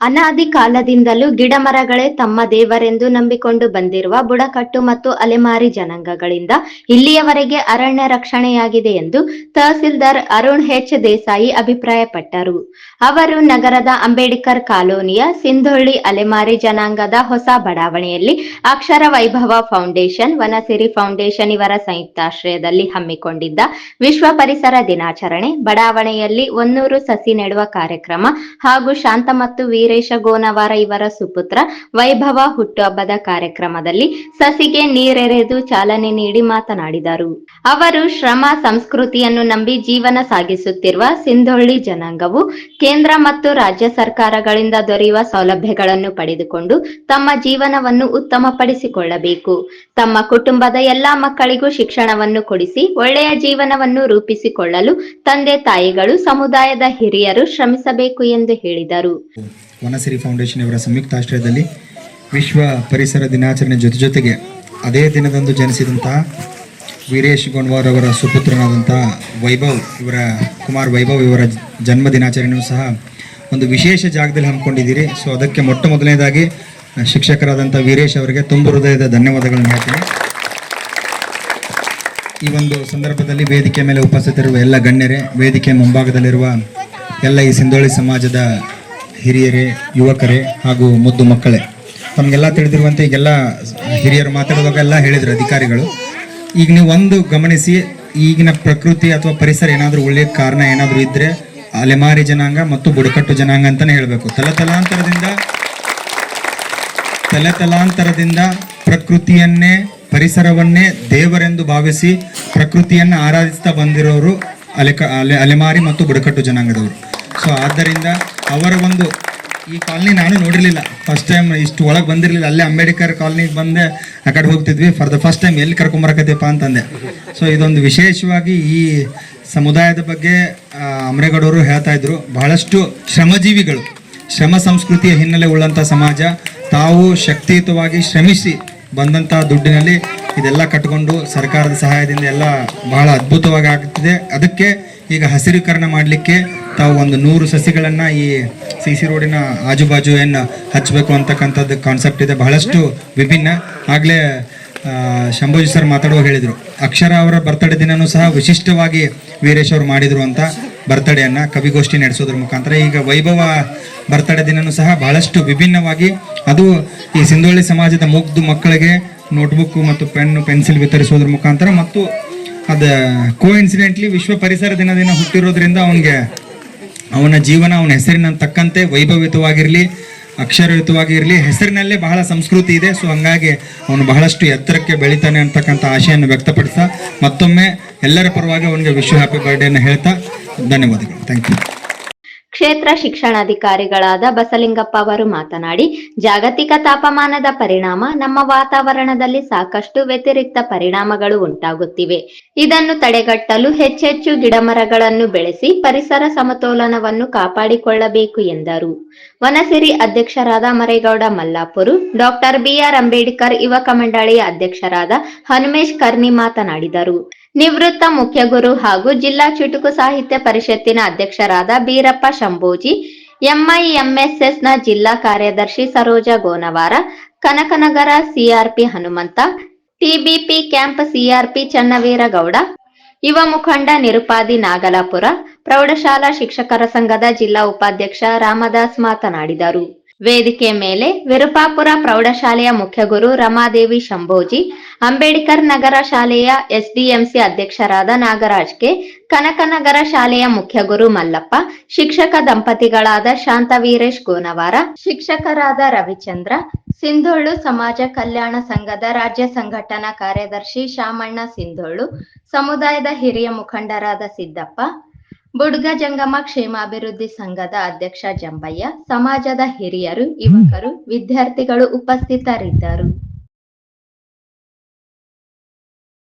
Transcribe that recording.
ಅನಾದಿ ಕಾಲದಿಂದಲೂ ಗಿಡಮರಗಳೇ ತಮ್ಮ ದೇವರೆಂದು ನಂಬಿಕೊಂಡು ಬಂದಿರುವ ಬುಡಕಟ್ಟು ಮತ್ತು ಅಲೆಮಾರಿ ಜನಾಂಗಗಳಿಂದ ಇಲ್ಲಿಯವರೆಗೆ ಅರಣ್ಯ ರಕ್ಷಣೆಯಾಗಿದೆ ಎಂದು ತಹಸೀಲ್ದಾರ್ ಅರುಣ್ ಹೆಚ್ ದೇಸಾಯಿ ಅಭಿಪ್ರಾಯಪಟ್ಟರು. ಅವರು ನಗರದ ಅಂಬೇಡ್ಕರ್ ಕಾಲೋನಿಯ ಸಿಂಧೊಳ್ಳಿ ಅಲೆಮಾರಿ ಜನಾಂಗದ ಹೊಸ ಬಡಾವಣೆಯಲ್ಲಿ ಅಕ್ಷರ ವೈಭವ ಫೌಂಡೇಶನ್, ವನಸಿರಿ ಫೌಂಡೇಶನ್ ಇವರ ಸಂಯುಕ್ತಾಶ್ರಯದಲ್ಲಿ ಹಮ್ಮಿಕೊಂಡಿದ್ದ ವಿಶ್ವ ಪರಿಸರ ದಿನಾಚರಣೆ, ಬಡಾವಣೆಯಲ್ಲಿ ಒನ್ನೂರು ಸಸಿ ನೆಡುವ ಕಾರ್ಯಕ್ರಮ ಹಾಗೂ ಶಾಂತ ಮತ್ತು ವೀರೇಶ ಗೋನವಾರ ಇವರ ಸುಪುತ್ರ ವೈಭವ ಹುಟ್ಟುಹಬ್ಬದ ಕಾರ್ಯಕ್ರಮದಲ್ಲಿ ಸಸಿಗೆ ನೀರೆರೆದು ಚಾಲನೆ ನೀಡಿ ಮಾತನಾಡಿದರು. ಅವರು ಶ್ರಮ, ಸಂಸ್ಕೃತಿಯನ್ನು ನಂಬಿ ಜೀವನ ಸಾಗಿಸುತ್ತಿರುವ ಸಿಂಧೊಳ್ಳಿ ಜನಾಂಗವು ಕೇಂದ್ರ ಮತ್ತು ರಾಜ್ಯ ಸರ್ಕಾರಗಳಿಂದ ದೊರೆಯುವ ಸೌಲಭ್ಯಗಳನ್ನು ಪಡೆದುಕೊಂಡು ತಮ್ಮ ಜೀವನವನ್ನು ಉತ್ತಮಪಡಿಸಿಕೊಳ್ಳಬೇಕು. ತಮ್ಮ ಕುಟುಂಬದ ಎಲ್ಲಾ ಮಕ್ಕಳಿಗೂ ಶಿಕ್ಷಣವನ್ನು ಕೊಡಿಸಿ ಒಳ್ಳೆಯ ಜೀವನವನ್ನು ರೂಪಿಸಿಕೊಳ್ಳಲು ತಂದೆ ತಾಯಿಗಳು ಸಮುದಾಯದ ಹಿರಿಯರು ಶ್ರಮಿಸಬೇಕು ಎಂದು ಹೇಳಿದರು. ವನಸಿರಿ ಫೌಂಡೇಶನ್ ಇವರ ಸಂಯುಕ್ತಾಶ್ರಯದಲ್ಲಿ ವಿಶ್ವ ಪರಿಸರ ದಿನಾಚರಣೆ ಜೊತೆ ಜೊತೆಗೆ ಅದೇ ದಿನದಂದು ಜನಿಸಿದಂತಹ ವೀರೇಶ್ ಗೊಂಡ್ವಾರ್ ಅವರ ಸುಪುತ್ರನಾದಂತಹ ವೈಭವ್, ಇವರ ಕುಮಾರ್ ವೈಭವ್ ಇವರ ಜನ್ಮ ದಿನಾಚರಣೆಯೂ ಸಹ ಒಂದು ವಿಶೇಷ ಜಾಗದಲ್ಲಿ ಹಮ್ಮಿಕೊಂಡಿದ್ದೀರಿ. ಸೊ ಅದಕ್ಕೆ ಮೊಟ್ಟ ಮೊದಲನೇದಾಗಿ ಶಿಕ್ಷಕರಾದಂಥ ವೀರೇಶ್ ಅವರಿಗೆ ತುಂಬ ಹೃದಯದ ಧನ್ಯವಾದಗಳನ್ನು ಹೇಳ್ತೀನಿ. ಈ ಒಂದು ಸಂದರ್ಭದಲ್ಲಿ ವೇದಿಕೆ ಮೇಲೆ ಉಪಸ್ಥಿತರಿರುವ ಎಲ್ಲ ಗಣ್ಯರೇ, ವೇದಿಕೆ ಮುಂಭಾಗದಲ್ಲಿರುವ ಎಲ್ಲ ಈ ಸಿಂಧೋಳಿ ಸಮಾಜದ ಹಿರಿಯರೇ, ಯುವಕರೇ ಹಾಗೂ ಮುದ್ದು ಮಕ್ಕಳೇ. ತಮಗೆಲ್ಲ ತಿಳಿದಿರುವಂತೆ ಈಗೆಲ್ಲ ಹಿರಿಯರು ಮಾತಾಡುವಾಗ ಎಲ್ಲ ಹೇಳಿದ್ರು ಅಧಿಕಾರಿಗಳು. ಈಗ ನೀವು ಒಂದು ಗಮನಿಸಿ, ಈಗಿನ ಪ್ರಕೃತಿ ಅಥವಾ ಪರಿಸರ ಏನಾದರೂ ಒಳ್ಳೆಯ ಕಾರಣ ಏನಾದರೂ ಇದ್ದರೆ ಅಲೆಮಾರಿ ಜನಾಂಗ ಮತ್ತು ಬುಡಕಟ್ಟು ಜನಾಂಗ ಅಂತಲೇ ಹೇಳಬೇಕು. ತಲತಲಾಂತರದಿಂದ, ತಲೆತಲಾಂತರದಿಂದ ಪ್ರಕೃತಿಯನ್ನೇ, ಪರಿಸರವನ್ನೇ ದೇವರೆಂದು ಭಾವಿಸಿ ಪ್ರಕೃತಿಯನ್ನು ಆರಾಧಿಸ್ತಾ ಬಂದಿರೋರು ಅಲೆಕ, ಅಲೆ, ಅಲೆಮಾರಿ ಮತ್ತು ಬುಡಕಟ್ಟು ಜನಾಂಗದವರು. ಸೊ ಆದ್ದರಿಂದ ಅವರ ಒಂದು ಈ ಕಾಲನಿ ನಾನು ನೋಡಿರಲಿಲ್ಲ. ಫಸ್ಟ್ ಟೈಮ್ ಇಷ್ಟು ಒಳಗೆ ಬಂದಿರಲಿಲ್ಲ. ಅಲ್ಲೇ ಅಂಬೇಡ್ಕರ್ ಕಾಲನಿಗೆ ಬಂದೆ, ಆ ಕಡೆ ಹೋಗ್ತಿದ್ವಿ. ಫಾರ್ ದ ಫಸ್ಟ್ ಟೈಮ್ ಎಲ್ಲಿ ಕರ್ಕೊಂಬರಕತ್ತೇಪ್ಪ ಅಂತಂದೆ. ಸೊ ಇದೊಂದು ವಿಶೇಷವಾಗಿ ಈ ಸಮುದಾಯದ ಬಗ್ಗೆ ಅಮರೇಗೌಡವರು ಹೇಳ್ತಾ ಇದ್ರು. ಬಹಳಷ್ಟು ಶ್ರಮಜೀವಿಗಳು, ಶ್ರಮ ಸಂಸ್ಕೃತಿಯ ಹಿನ್ನೆಲೆ ಉಳ್ಳಂಥ ಸಮಾಜ, ತಾವು ಶಕ್ತಿಯುತವಾಗಿ ಶ್ರಮಿಸಿ ಬಂದಂಥ ದುಡ್ಡಿನಲ್ಲಿ ಇದೆಲ್ಲ ಕಟ್ಕೊಂಡು ಸರ್ಕಾರದ ಸಹಾಯದಿಂದ ಎಲ್ಲ ಬಹಳ ಅದ್ಭುತವಾಗಿ ಆಗ್ತಿದೆ. ಅದಕ್ಕೆ ಈಗ ಹಸಿರೀಕರಣ ಮಾಡಲಿಕ್ಕೆ ತಾವು ಒಂದು ನೂರು ಸಸಿಗಳನ್ನು ಈ ಸಿ ಸಿ ರೋಡಿನ ಆಜುಬಾಜು ಏನು ಹಚ್ಚಬೇಕು ಅಂತಕ್ಕಂಥದ್ದು ಕಾನ್ಸೆಪ್ಟ್ ಇದೆ. ಬಹಳಷ್ಟು ವಿಭಿನ್ನ. ಆಗಲೇ ಶಂಭೋಜಿ ಸರ್ ಮಾತಾಡುವಾಗ ಹೇಳಿದರು. ಅಕ್ಷರ ಅವರ ಬರ್ತಡೇ ದಿನನೂ ಸಹ ವಿಶಿಷ್ಟವಾಗಿ ವೀರೇಶ್ ಅವರು ಮಾಡಿದರು ಅಂತ ಬರ್ತಡೆಯನ್ನು ಕವಿಗೋಷ್ಠಿ ನಡೆಸೋದ್ರ ಮುಖಾಂತರ. ಈಗ ವೈಭವ ಬರ್ತಡೇ ದಿನನೂ ಸಹ ಬಹಳಷ್ಟು ವಿಭಿನ್ನವಾಗಿ ಅದು ಈ ಸಿಂಧೋಳಿ ಸಮಾಜದ ಮುಗ್ದು ಮಕ್ಕಳಿಗೆ ನೋಟ್ಬುಕ್ ಮತ್ತು ಪೆನ್ನು ಪೆನ್ಸಿಲ್ ವಿತರಿಸೋದ್ರ ಮುಖಾಂತರ ಮತ್ತು ಅದ ಕೋ ಇನ್ಸಿಡೆಂಟ್ಲಿ ವಿಶ್ವ ಪರಿಸರ ದಿನದಿಂದ ದಿನ ಹುಟ್ಟಿರೋದ್ರಿಂದ ಅವನಿಗೆ ಅವನ ಜೀವನ ಅವನ ಹೆಸರಿನ ತಕ್ಕಂತೆ ವೈಭವಿತವಾಗಿರಲಿ ಅಕ್ಷರಯುತವಾಗಿರಲಿ, ಹೆಸರಿನಲ್ಲೇ ಬಹಳ ಸಂಸ್ಕೃತಿ ಇದೆ. ಸೊ ಹಂಗಾಗಿ ಅವನು ಬಹಳಷ್ಟು ಎತ್ತರಕ್ಕೆ ಬೆಳಿತಾನೆ ಅಂತಕ್ಕಂಥ ಆಶೆಯನ್ನು ವ್ಯಕ್ತಪಡಿಸ್ತಾ ಮತ್ತೊಮ್ಮೆ ಎಲ್ಲರ ಪರವಾಗಿ ಅವನಿಗೆ ವಿಶ್ವ ಹ್ಯಾಪಿ ಬರ್ಡೇನ ಹೇಳ್ತಾ ಧನ್ಯವಾದಗಳು. ಥ್ಯಾಂಕ್ ಯು ಕ್ಷೇತ್ರ ಶಿಕ್ಷಣಾಧಿಕಾರಿಗಳಾದ ಬಸಲಿಂಗಪ್ಪ ಅವರು ಮಾತನಾಡಿ, ಜಾಗತಿಕ ತಾಪಮಾನದ ಪರಿಣಾಮ ನಮ್ಮ ವಾತಾವರಣದಲ್ಲಿ ಸಾಕಷ್ಟು ವ್ಯತಿರಿಕ್ತ ಪರಿಣಾಮಗಳು ಉಂಟಾಗುತ್ತಿವೆ. ಇದನ್ನು ತಡೆಗಟ್ಟಲು ಹೆಚ್ಚೆಚ್ಚು ಗಿಡಮರಗಳನ್ನು ಬೆಳೆಸಿ ಪರಿಸರ ಸಮತೋಲನವನ್ನು ಕಾಪಾಡಿಕೊಳ್ಳಬೇಕು ಎಂದರು. ವನಸಿರಿ ಅಧ್ಯಕ್ಷರಾದ Maregowda Mallapuru, doctor B R Ambedkar ಯುವಕ ಮಂಡಳಿಯ ಅಧ್ಯಕ್ಷರಾದ ಹನುಮೇಶ್ ಕರ್ನಿ ಮಾತನಾಡಿದರು. ನಿವೃತ್ತ ಮುಖ್ಯಗುರು ಹಾಗೂ ಜಿಲ್ಲಾ ಚುಟುಕು ಸಾಹಿತ್ಯ ಪರಿಷತ್ತಿನ ಅಧ್ಯಕ್ಷರಾದ ಬೀರಪ್ಪ ಶಂಭೋಜಿ ಎಂಐಎಂಎಸ್ಎಸ್ನ ಜಿಲ್ಲಾ ಕಾರ್ಯದರ್ಶಿ Saroja Gonavara, Kanakanagara C R P Hanumanth, T B P camp C R P Channaveeragowda ಯುವ ಮುಖಂಡ ನಿರುಪಾದಿ ನಾಗಲಾಪುರ, ಪ್ರೌಢಶಾಲಾ ಶಿಕ್ಷಕರ ಸಂಘದ ಜಿಲ್ಲಾ ಉಪಾಧ್ಯಕ್ಷ ರಾಮದಾಸ್ ಮಾತನಾಡಿದರು. ವೇದಿಕೆ ಮೇಲೆ ವಿರುಪಾಪುರ ಪ್ರೌಢಶಾಲೆಯ ಮುಖ್ಯಗುರು ರಮಾದೇವಿ ಶಂಭೋಜಿ, ಅಂಬೇಡ್ಕರ್ ನಗರ ಶಾಲೆಯ ಎಸ್ಡಿಎಂಸಿ ಅಧ್ಯಕ್ಷರಾದ ನಾಗರಾಜ್ ಕೆ ಕನಕನಗರ ಶಾಲೆಯ ಮುಖ್ಯಗುರು ಮಲ್ಲಪ್ಪ, ಶಿಕ್ಷಕ ದಂಪತಿಗಳಾದ ಶಾಂತವೀರೇಶ್ ಗೋನವಾರ ಶಿಕ್ಷಕರಾದ ರವಿಚಂದ್ರ, ಸಿಂಧೋಳು ಸಮಾಜ ಕಲ್ಯಾಣ ಸಂಘದ ರಾಜ್ಯ ಸಂಘಟನಾ ಕಾರ್ಯದರ್ಶಿ ಶಾಮಣ್ಣ ಸಿಂಧೋಳು, ಸಮುದಾಯದ ಹಿರಿಯ ಮುಖಂಡರಾದ ಸಿದ್ದಪ್ಪ ಬುಡ್ಗ ಜಂಗಮ ಕ್ಷೇಮಾಭಿವೃದ್ಧಿ ಸಂಘದ ಅಧ್ಯಕ್ಷ ಜಂಬಯ್ಯ ಸಮಾಜದ ಹಿರಿಯರು ಯುವಕರು ವಿದ್ಯಾರ್ಥಿಗಳು ಉಪಸ್ಥಿತರಿದ್ದರು.